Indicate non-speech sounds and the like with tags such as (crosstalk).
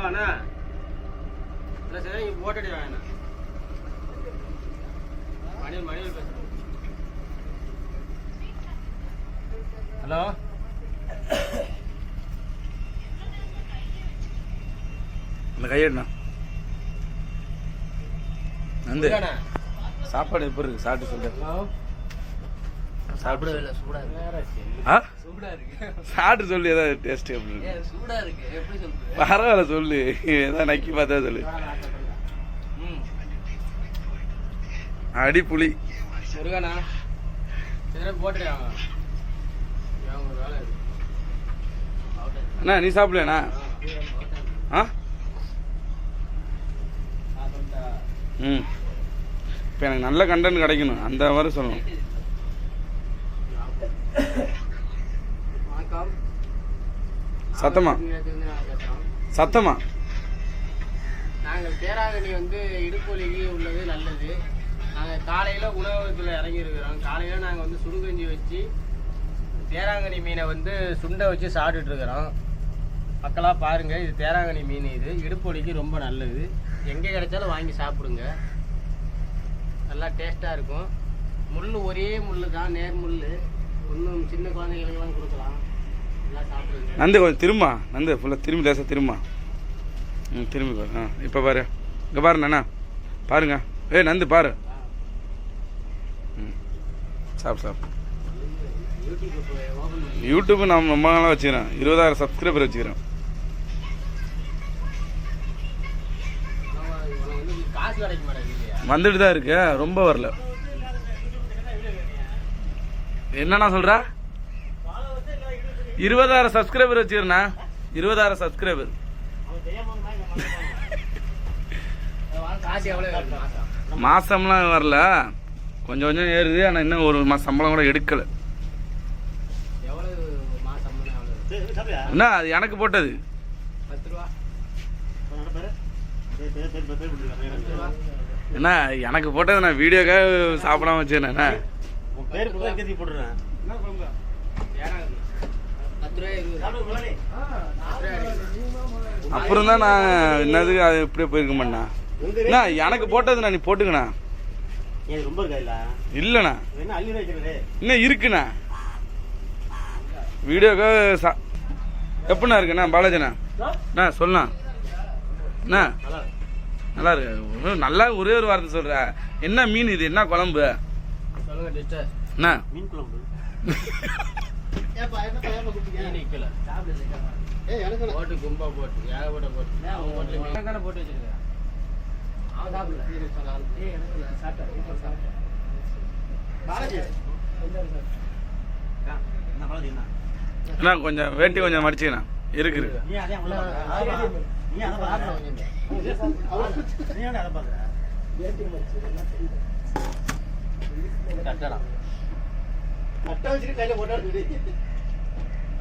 அண்ணா. இல்லை சரி இங்கே போட்டடி வாங்க மணியல் மணியல் பேசுகிறேன் ஹலோ? இந்த கையெடுண்ணா நந்து? சாப்பாடு எப்படி இருக்கு? சாப்பிட்டு சொல்லு ஹலோ சாப்பிடு இல்லை சூடா இருக்கு. ஆ? சூடா இருக்கு. சாப்பிட்டு சொல்லு ஏதாவது டேஸ்ட் எப்படி இருக்கு? ஏன் சூடா இருக்கு. எப்படி சொல்றது? பரவாயில்ல சொல்லு. ஏதாவது நக்கி பார்த்தா சொல்லு. அடி புளி அண்ணா நீ சாப்பிடலண்ணா ஆ ம். இப்போ எனக்கு நல்ல கண்டென்ட் கிடைக்கணும். அந்த மாதிரி சொல்லணும். சத்தமா? பேசுறோம். சத்தமா? நாங்கள் பேராகனி வந்து இடுப்பொலிக்கு உள்ளது நல்லது. நாங்கள் காலையில் உணவகத்தில் இறங்கியிருக்கிறோம். காலையில் நாங்கள் வந்து சுடுகஞ்சி வச்சு தேராங்கனி மீனை வந்து சுண்டை வச்சு சாப்பிட்டுட்ருக்குறோம் மக்களாக பாருங்கள் இது தேராங்கனி மீன் இது. இடுப்பொலிக்கு ரொம்ப நல்லது. எங்கே கிடைச்சாலும் வாங்கி சாப்பிடுங்க. நல்லா டேஸ்ட்டாக இருக்கும். முள் ஒரே முள் தான் நேர் முள் இன்னும் சின்ன குழந்தைகளுக்கெல்லாம் கொடுக்கலாம். நந்து கொஞ்சம் திரும்ப நந்து ஃபுல்லாக திரும்பி லேசாக திரும்ப ம் திரும்பி பாரு. ஆ இப்போ பாரு. இங்கே பாரு அண்ணா பாருங்க. ஏய் நந்து பாரு. ம். சாப் சாப். யூடியூப் நான் ரொம்ப நாளாக வச்சுக்கிறேன். இருபதாயிரம் சப்ஸ்கிரைபர் வச்சுக்கிறேன். வந்துட்டு தான் இருக்கு. ரொம்ப வரல. என்னண்ணா சொல்ற? இருபதாயிரம் சப்ஸ்கிரைபர் வச்சிருண்ணா. இருபதாயிரம் சப்ஸ்கிரைபர் மாசம்லாம் வரல. கொஞ்சம் கொஞ்சம் ஏறுது ஆனால் இன்னும் ஒரு மாதம் சம்பளம் கூட எடுக்கல. என்ன அது எனக்கு போட்டது. என்ன எனக்கு போட்டது நான் வீடியோக்காக சாப்பிடாம வச்சேன் என்ன? அப்புறம் தான் நான் என்னது அது இப்படியே போயிருக்க மாட்டேண்ணா எனக்கு போட்டதுண்ணா நீ போட்டுக்கண்ணா. இல்லைண்ணா. இன்னும் இருக்குண்ணா. வீடியோக்காக சா எப்படிண்ணா இருக்குண்ணா பாலாஜிண்ணா? அண்ணா சொல்லண்ணா அண்ணா. நல்லா இருக்கு. நல்லா ஒரே ஒரு வார்த்தை சொல்ற. என்ன மீன் இது? என்ன குழம்பு? என்ன மீன் குழம்பு. (laughs) நிக்கல. போட்டு கும்பா போட்டு போட்டு அவங்க போட்டு போட்டு வச்சிருக்கேன். அவன் சாப்பிடல. என்ன அண்ணா கொஞ்சம் வேட்டி கொஞ்சம் மடிச்சுக்கண்ணா. இருக்கு கட்டடா. கட்ட வச்சுட்டு கையில போட்டா